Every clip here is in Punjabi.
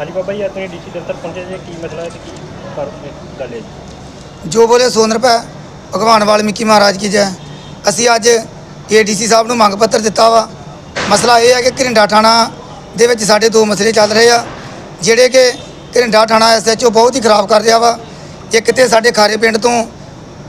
ਹਾਂਜੀ ਬਾਬਾ ਜੀ, ਆਪਣੇ ਡੀਸੀ ਦਫ਼ਤਰ ਪਹੁੰਚੇ ਜੇ, ਕੀ ਮਸਲਾ ਹੈ ਤੇ ਕੀ ਕਰ ਗੱਲ ਹੈ ਜੀ। ਜੋ ਬੋਲੇ ਸੋ ਨਿਰਭੈ ਭਗਵਾਨ ਵਾਲਮੀਕੀ ਮਹਾਰਾਜ ਕੀ ਜੈ। ਅਸੀਂ ਅੱਜ ਏਡੀਸੀ ਸਾਹਿਬ ਨੂੰ ਮੰਗ ਪੱਤਰ ਦਿੱਤਾ ਵਾ। ਮਸਲਾ ਇਹ ਹੈ ਕਿ ਘਰਿੰਡਾ ਥਾਣਾ ਦੇ ਵਿੱਚ ਸਾਡੇ ਦੋ ਮਸਲੇ ਚੱਲ ਰਹੇ ਆ, ਜਿਹੜੇ ਕਿ ਘਰਿੰਡਾ ਥਾਣਾ ਐਸਐਚਓ ਬਹੁਤ ਹੀ ਖਰਾਬ ਕਰ ਰਿਹਾ ਵਾ। ਇੱਕ ਤੇ ਸਾਡੇ ਖਾਰੇ ਪਿੰਡ ਤੋਂ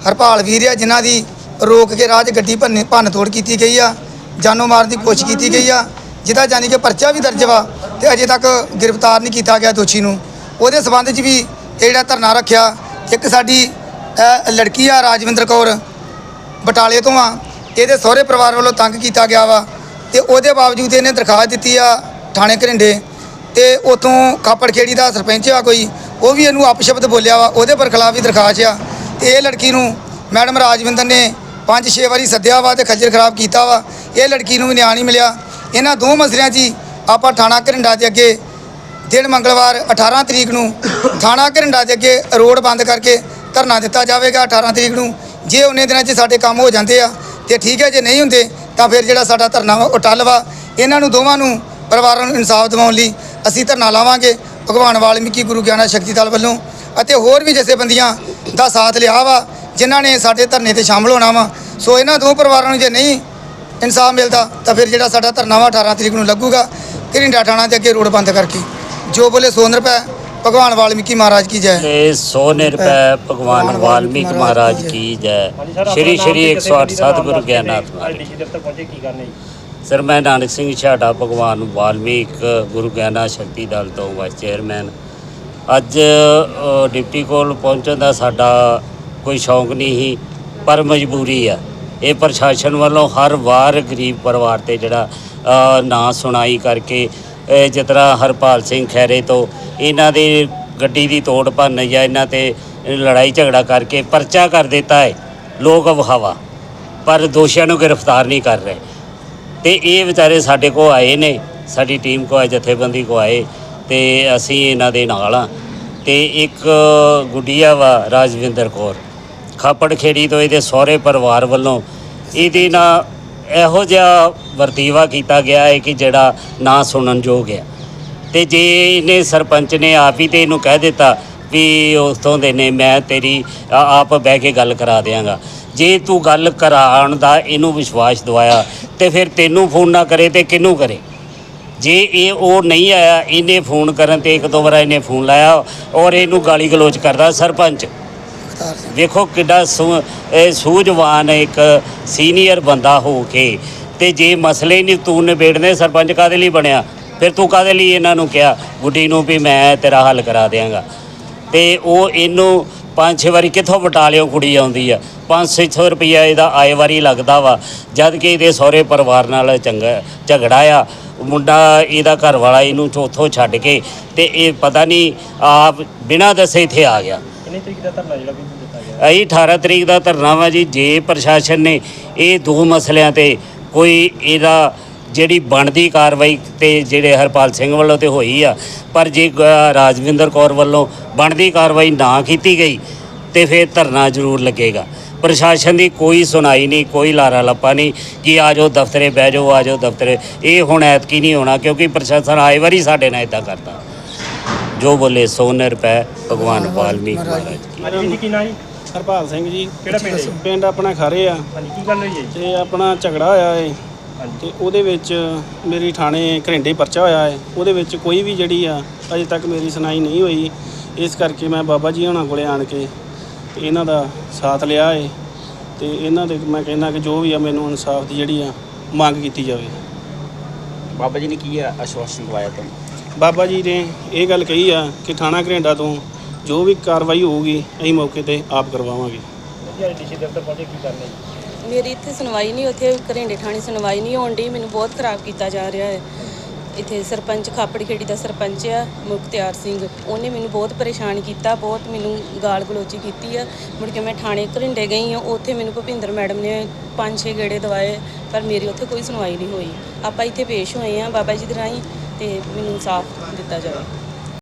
ਹਰਪਾਲ ਵੀਰ ਆ, ਜਿਨ੍ਹਾਂ ਦੀ ਰੋਕ ਕੇ ਰਾਜ ਗੱਡੀ ਭੰਨ ਭੰਨ ਤੋੜ ਕੀਤੀ ਗਈ ਆ, ਜਾਨੋਂ ਮਾਰਨ ਦੀ ਕੋਸ਼ਿਸ਼ ਕੀਤੀ ਗਈ ਆ। ਜਿਹਦਾ ਜਾਨੀ ਕਿ ਪਰਚਾ ਵੀ ਦਰਜ ਵਾ ਤੇ ਅਜੇ ਤੱਕ ਗ੍ਰਿਫਤਾਰ ਨਹੀਂ ਕੀਤਾ ਗਿਆ ਦੋਸ਼ੀ ਨੂੰ। ਉਹਦੇ ਸਬੰਧ 'ਚ ਵੀ ਇਹ ਜਿਹੜਾ ਧਰਨਾ ਰੱਖਿਆ, ਇੱਕ ਸਾਡੀ ਲੜਕੀ ਆ ਰਾਜਵਿੰਦਰ ਕੌਰ, ਬਟਾਲੇ ਤੋਂ ਆ। ਇਹਦੇ ਸਹੁਰੇ ਪਰਿਵਾਰ ਵੱਲੋਂ ਤੰਗ ਕੀਤਾ ਗਿਆ ਵਾ ਤੇ ਉਹਦੇ ਬਾਵਜੂਦ ਇਹਨੇ ਦਰਖਾਸਤ ਦਿੱਤੀ ਆ ਥਾਣੇ ਘਰਿੰਡੇ ਤੇ ਉਥੋਂ ਖਾਪੜਖੇੜੀ ਦਾ ਸਰਪੰਚ ਆ ਕੋਈ, ਉਹ ਵੀ ਇਹਨੂੰ ਅਪਸ਼ਬਦ ਬੋਲਿਆ ਵਾ। ਉਹਦੇ ਪਰ ਖਿਲਾਫ ਵੀ ਦਰਖਾਸਤ ਆ ਤੇ ਇਹ ਲੜਕੀ ਨੂੰ ਮੈਡਮ ਰਾਜਵਿੰਦਰ ਨੇ ਪੰਜ ਛੇ ਵਾਰੀ ਸੱਦਿਆ ਵਾ ਤੇ ਖੱਜਲ ਖਰਾਬ ਕੀਤਾ ਵਾ। ਇਹ ਲੜਕੀ ਨੂੰ ਵੀ ਨਿਆਂ ਨਹੀਂ ਮਿਲਿਆ। ਇਹਨਾਂ ਦੋ ਮਸਲਿਆਂ 'ਚ ਹੀ ਆਪਾਂ ਥਾਣਾ ਘਰਿੰਡਾ ਦੇ ਅੱਗੇ ਦਿਨ ਮੰਗਲਵਾਰ 18 ਤਰੀਕ ਨੂੰ ਥਾਣਾ ਘਰਿੰਡਾ ਦੇ ਅੱਗੇ ਰੋਡ ਬੰਦ ਕਰਕੇ ਧਰਨਾ ਦਿੱਤਾ ਜਾਵੇਗਾ 18 ਤਰੀਕ ਨੂੰ। ਜੇ ਉਹਨੇ ਦਿਨਾਂ 'ਚ ਸਾਡੇ ਕੰਮ ਹੋ ਜਾਂਦੇ ਆ ਤੇ ਠੀਕ ਹੈ, ਜੇ ਨਹੀਂ ਹੁੰਦੇ ਤਾਂ ਫਿਰ ਜਿਹੜਾ ਸਾਡਾ ਧਰਨਾ ਵਾ ਉਹ ਟੱਲ ਵਾ। ਇਹਨਾਂ ਨੂੰ ਦੋਵਾਂ ਨੂੰ ਪਰਿਵਾਰਾਂ ਨੂੰ ਇਨਸਾਫ ਦਿਵਾਉਣ ਲਈ ਅਸੀਂ ਧਰਨਾ ਲਾਵਾਂਗੇ ਭਗਵਾਨ ਵਾਲਮੀਕੀ ਗੁਰੂ ਗਿਆਨਾ ਸ਼ਕਤੀ ਦਲ ਵੱਲੋਂ ਅਤੇ ਹੋਰ ਵੀ ਜਥੇਬੰਦੀਆਂ ਦਾ ਸਾਥ ਲਿਆ ਵਾ, ਜਿਨ੍ਹਾਂ ਨੇ ਸਾਡੇ ਧਰਨੇ ਤੇ ਸ਼ਾਮਲ ਹੋਣਾ ਵਾ। ਸੋ ਇਹਨਾਂ ਦੋ ਪਰਿਵਾਰਾਂ ਨੂੰ ਜੇ ਨਹੀਂ ਇਨਸਾਫ ਮਿਲਦਾ ਤਾਂ ਫਿਰ ਜਿਹੜਾ ਸਾਡਾ ਧਰਨਾ ਵਾ 18 ਤਰੀਕ ਨੂੰ ਲੱਗੂਗਾ ਘਰਿੰਡਾ ਥਾਣਾ ਦੇ ਅੱਗੇ ਰੋਡ ਬੰਦ ਕਰਕੇ। ਜੋ ਬੋਲੇ ਸੋ ਨਿਰਭੈ ਭਗਵਾਨ ਵਾਲਮੀਕੀ ਮਹਾਰਾਜ ਕੀ ਜੈ। ਤੇ ਸੋ ਨਿਰਭੈ ਭਗਵਾਨ ਵਾਲਮੀਕ ਮਹਾਰਾਜ ਕੀ ਜੈ। ਸਰ ਸ਼੍ਰੀ ਸ਼੍ਰੀ 108 ਸਤਿਗੁਰੂ ਗਿਆਨਾਤ ਮਹਾਰਾਜ ਸਰ ਮੈਂ ਨਾਨਕ ਸਿੰਘ ਛਾੜਾ ਭਗਵਾਨ ਵਾਲਮੀਕ ਗੁਰੂ ਗਿਆਨਾ ਸ਼ਕਤੀ ਦਲ ਤੋਂ ਵਾਈਸ ਚੇਅਰਮੈਨ ਅੱਜ ਡਿਪਟੀ ਕੋਲ ਪਹੁੰਚਣ ਦਾ ਸਾਡਾ ਕੋਈ ਸ਼ੌਂਕ ਨਹੀਂ ਸੀ ਪਰ ਮਜਬੂਰੀ ਆ। ਇਹ ਪ੍ਰਸ਼ਾਸਨ ਵੱਲੋਂ ਹਰ ਵਾਰ ਗਰੀਬ ਪਰਿਵਾਰ ਤੇ ਜਿਹੜਾ ਅ, ਨਾ ਸੁਣਾਈ ਕਰਕੇ ਜਿਸ ਤਰ੍ਹਾਂ ਹਰਪਾਲ ਸਿੰਘ ਖੈਰੇ ਤੋਂ ਇਹਨਾਂ ਦੀ ਗੱਡੀ ਦੀ ਤੋੜ ਭੰਨ ਜਾਂ ਇਹਨਾਂ ਤੇ ਲੜਾਈ ਝਗੜਾ ਕਰਕੇ ਪਰਚਾ ਕਰ ਦਿੱਤਾ ਹੈ ਲੋਕ ਵਹਾਵਾ ਪਰ ਦੋਸ਼ੀਆਂ ਨੂੰ ਗ੍ਰਿਫਤਾਰ ਨਹੀਂ ਕਰ ਰਹੇ। ਤੇ ਇਹ ਵਿਚਾਰੇ ਸਾਡੇ ਕੋ ਆਏ ਨੇ ਸਾਡੀ ਟੀਮ ਕੋ ਆਏ ਜਥੇਬੰਦੀ ਕੋ ਆਏ ਤੇ ਅਸੀਂ ਇਹਨਾਂ ਦੇ ਨਾਲ ਆ ਤੇ ਇੱਕ ਗੁੱਡੀਆ ਵਾ ਰਾਜਵਿੰਦਰ ਕੌਰ। ਖਾਪੜ ਖੇੜੀ ਤੋਂ ਇਹਦੇ ਸਹੁਰੇ ਪਰਿਵਾਰ ਵੱਲੋਂ ਇਹਦੇ ਨਾਲ ਇਹੋ ਜਿਹਾ ਵਰਤੀਵਾ ਕੀਤਾ ਗਿਆ ਹੈ ਕਿ ਜਿਹੜਾ ਨਾ ਸੁਣਨ ਯੋਗ ਹੈ। ਤੇ ਜੇ ਇਹਨੇ ਸਰਪੰਚ ਨੇ ਆਪ ਹੀ ਤੇ ਇਹਨੂੰ ਕਹਿ ਦਿੱਤਾ ਵੀ ਉਸਤੋਂ ਦੇ ਨੇ ਮੈਂ ਤੇਰੀ ਆਪ ਬਹਿ ਕੇ ਗੱਲ ਕਰਾ ਦਿਆਂਗਾ। ਜੇ ਤੂੰ ਗੱਲ ਕਰਾਉਣ ਦਾ ਇਹਨੂੰ ਵਿਸ਼ਵਾਸ ਦਵਾਇਆ ਤੇ ਫਿਰ ਤੈਨੂੰ ਫੋਨ ਨਾ ਕਰੇ ਤੇ ਕਿਹਨੂੰ ਕਰੇ? ਜੇ ਇਹ ਉਹ ਨਹੀਂ ਆਇਆ, ਇਹਨੇ ਫੋਨ ਕਰਨ ਤੇ ਇੱਕ ਦੋ ਵਾਰ ਇਹਨੇ ਫੋਨ ਲਾਇਆ ਔਰ ਇਹਨੂੰ ਗਾਲੀ ਗਲੋਚ ਕਰਦਾ ਸਰਪੰਚ। ਮੁਖਤਾਰ ਸਿੰਘ ਵੇਖੋ ਕਿੱਡਾ ਸੂ- ਇਹ ਸੂਝਵਾਨ ਇੱਕ ਸੀਨੀਅਰ ਬੰਦਾ ਹੋ ਕੇ, ਤੇ ਜੇ ਮਸਲੇ ਨਹੀਂ ਤੂੰ ਨਿਬੇੜਨੇ, ਸਰਪੰਚ ਕਾਦੇ ਲਈ ਬਣਿਆ? ਫਿਰ ਤੂੰ ਕਾਦੇ ਲਈ ਇਹਨਾਂ ਨੂੰ ਕਿਹਾ? ਗੁੱਡੀ ਨੂੰ ਵੀ ਮੈਂ ਤੇਰਾ ਹੱਲ ਕਰਾ ਦਿਆਂਗਾ। ਤੇ ਉਹ ਇਹਨੂੰ ਪੰਜ ਛੇ ਵਾਰੀ ਕਿੱਥੋਂ ਬਟਾਲਿਓ ਕੁੜੀ ਆਉਂਦੀ ਆ? 5-600 ਰੁਪਈਆ ਇਹਦਾ ਆਏ ਵਾਰੀ ਲੱਗਦਾ ਵਾ, ਜਦ ਕਿ ਇਹਦੇ ਸਹੁਰੇ ਪਰਿਵਾਰ ਨਾਲ ਚੰਗਾ, ਝਗੜਾ ਆ। ਮੁੰਡਾ ਇਹਦਾ ਘਰ ਵਾਲਾ ਇਹਨੂੰ ਉੱਥੋਂ ਛੱਡ ਕੇ, ਤੇ ਇਹ ਪਤਾ ਨਹੀਂ ਆਪ ਬਿਨਾਂ ਦੱਸੇ ਇੱਥੇ ਆ ਗਿਆ। ਕਿੰਨੀ ਤਰੀਕ ਦਾ ਧਰਨਾ ਜਿਹੜਾ ਵੀ ਦਿੱਤਾ ਗਿਆ? ਅਸੀਂ 18 ਤਰੀਕ ਦਾ ਧਰਨਾ ਵਾ ਜੀ, ਜੇ ਪ੍ਰਸ਼ਾਸਨ ਨੇ ਇਹ ਦੋ ਮਸਲਿਆਂ ਤੇ ਕੋਈ ਇਹਦਾ ਜਿਹੜੀ ਬਣਦੀ ਕਾਰਵਾਈ ਤੇ ਜਿਹੜੇ ਹਰਪਾਲ ਸਿੰਘ ਵੱਲੋਂ ਤੇ ਹੋਈ ਆ, ਪਰ ਜੇ ਰਾਜਵਿੰਦਰ ਕੌਰ ਵੱਲੋਂ ਬਣਦੀ ਕਾਰਵਾਈ ਨਾ ਕੀਤੀ ਗਈ, ਤੇ ਫਿਰ ਧਰਨਾ ਜ਼ਰੂਰ ਲੱਗੇਗਾ। ਪ੍ਰਸ਼ਾਸਨ ਦੀ ਕੋਈ ਸੁਣਾਈ ਨਹੀਂ, ਕੋਈ ਲਾਰਾ ਲੱਪਾ ਨਹੀਂ ਕਿ ਆ ਜਾਓ ਦਫ਼ਤਰੇ ਬਹਿ ਜਾਓ, ਆ ਜਾਓ ਦਫ਼ਤਰੇ। ਇਹ ਹੁਣ ਐਤਕੀ ਨਹੀਂ ਹੋਣਾ, ਕਿਉਂਕਿ ਪ੍ਰਸ਼ਾਸਨ ਆਏ ਵਾਰੀ ਸਾਡੇ ਨਾਲ ਇਦਾਂ ਕਰਦਾ। ਜੋ ਬੋਲੇ ਸੋ ਨਿਰਪੈ ਭਗਵਾਨ ਵਾਲਮੀਕ ਮਹਾਰਾਜ ਕੀ। ਹਾਂਜੀ ਜੀ ਕੀ ਨਾਂ ਜੀ? ਹਰਪਾਲ ਸਿੰਘ ਜੀ। ਕਿਹੜਾ ਪਿੰਡ ਹੈ? ਪਿੰਡ ਆਪਣਾ ਖਾਰੇ ਆ। ਹਾਂਜੀ ਕੀ ਗੱਲ ਹੋਈ ਹੈ? ਜੀ ਤੇ ਆਪਣਾ ਝਗੜਾ ਹੋਇਆ ਏ। ਹਾਂਜੀ। ਤੇ ਉਹਦੇ ਵਿੱਚ ਮੇਰੀ ਥਾਣੇ ਘਰਿੰਡੇ ਪਰਚਾ ਹੋਇਆ ਏ। ਉਹਦੇ ਵਿੱਚ ਕੋਈ ਵੀ ਜਿਹੜੀ ਆ ਅਜੇ ਤੱਕ ਮੇਰੀ ਸੁਣਾਈ ਨਹੀਂ ਹੋਈ। ਇਸ ਕਰਕੇ ਮੈਂ ਬਾਬਾ ਜੀ ਹੁਣਾਂ ਕੋਲੇ ਆਣ ਕੇ ਤੇ ਇਹਨਾਂ ਦਾ ਸਾਥ ਲਿਆ ਏ। ਤੇ ਇਹਨਾਂ ਦੇ ਮੈਂ ਕਹਿੰਦਾ ਕਿ ਜੋ ਵੀ ਆ ਮੈਨੂੰ ਇਨਸਾਫ ਦੀ ਜਿਹੜੀ ਆ ਮੰਗ ਕੀਤੀ ਜਾਵੇ। ਬਾਬਾ ਜੀ ਨੇ ਕੀ ਆਸ਼ਵਾਸਨ ਦਵਾਇਆ ਤੁਹਾਨੂੰ? ਬਾਬਾ ਜੀ ਨੇ ਇਹ ਗੱਲ ਕਹੀ ਆ ਕਿ ਥਾਣਾ ਘਰਿੰਡਾ ਤੋਂ ਜੋ ਵੀ ਕਾਰਵਾਈ ਹੋਊਗੀ ਅਸੀਂ ਮੌਕੇ ਤੇ ਆਪ ਕਰਵਾਵਾਂਗੇ। ਜੀ ਡੀਸੀ ਦਫ਼ਤਰ ਪਹੁੰਚੇ ਕੀ ਕਰਨੇ ਜੀ? ਮੇਰੀ ਇੱਥੇ ਸੁਣਵਾਈ ਨਹੀਂ ਉੱਥੇ ਘਰਿੰਡੇ ਥਾਣੇ ਸੁਣਵਾਈ ਨਹੀਂ ਹੋਣ ਡਈ ਮੈਨੂੰ ਬਹੁਤ ਖਰਾਬ ਕੀਤਾ ਜਾ ਰਿਹਾ ਹੈ। ਇੱਥੇ ਸਰਪੰਚ ਖਾਪੜ ਖੇੜੀ ਦਾ ਸਰਪੰਚ ਆ ਮੁਖਤਿਆਰ ਸਿੰਘ। ਉਹਨੇ ਮੈਨੂੰ ਬਹੁਤ ਪਰੇਸ਼ਾਨ ਕੀਤਾ ਬਹੁਤ ਮੈਨੂੰ ਗਾਲ ਗਲੋਚੀ ਕੀਤੀ ਆ। ਮੁੜ ਕੇ ਮੈਂ ਥਾਣੇ ਘਰਿੰਡੇ ਗਈ ਆ ਉੱਥੇ ਮੈਨੂੰ ਭੁਪਿੰਦਰ ਮੈਡਮ ਨੇ ਪੰਜ ਛੇ ਗੇੜੇ ਦਵਾਏ ਪਰ ਮੇਰੀ ਉੱਥੇ ਕੋਈ ਸੁਣਵਾਈ ਨਹੀਂ ਹੋਈ। ਆਪਾਂ ਇੱਥੇ ਪੇਸ਼ ਹੋਏ ਆ ਬਾਬਾ ਜੀ ਦੇ ਰਾਹੀਂ ਤੇ ਮੈਨੂੰ ਇਨਸਾਫ ਦਿੱਤਾ ਜਾਵੇ।